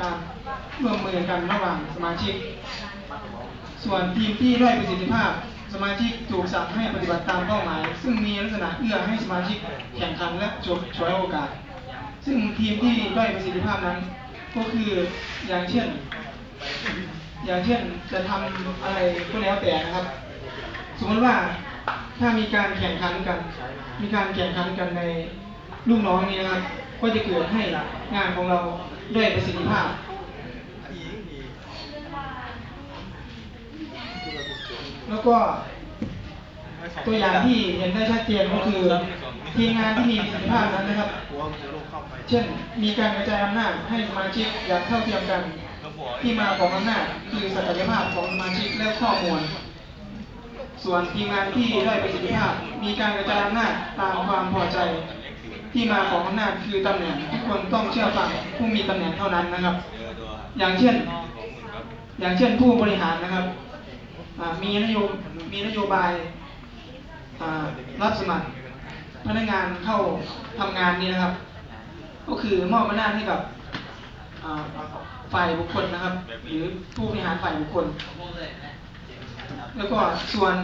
การร่วมมือกันระหว่างสมาชิก ส่วนทีมที่ได้ประสิทธิภาพ สมาชิกถูกสั่งให้ปฏิบัติตามเป้าหมาย ซึ่งมีลักษณะเอื้อให้สมาชิกแข่งขันและฉกฉวยโอกาส ซึ่งทีมที่ได้ประสิทธิภาพนั้น ก็คืออย่างเช่น อย่างเช่นจะทำอะไรก็แล้วแต่นะครับ สมมติว่าถ้ามีการแข่งขันกัน มีการแข่งขันกันในลูกน้องนี้นะครับ ก็จะเกิดให้งานของเราได้ประสิทธิภาพแล้วก็ตัวอย่างที่เห็นได้ชัดเจนก็คือทีมงานที่มีประสิทธิภาพนั้นนะครับ เช่น มีการกระจายอำนาจให้สมาชิกอย่างเท่าเทียมกัน ที่มาของอำนาจคือศักยภาพของสมาชิกและข้อมูล ส่วนทีมงานที่ได้ประสิทธิภาพ มีการกระจายอำนาจตามความพอใจ ที่มาของอำนาจคือตำแหน่งทุกคนต้องเชื่อฟังผู้มีตำแหน่งเท่านั้นนะครับ อย่างเช่น อย่างเช่นผู้บริหารนะครับมีนโยมีนโยบายรับสมัครพนักงานเข้าทำงานนี่นะครับ ก็คือมอบอำนาจให้กับฝ่ายบุคคลนะครับ หรือผู้บริหารฝ่ายบุคคล แล้วก็ส่วน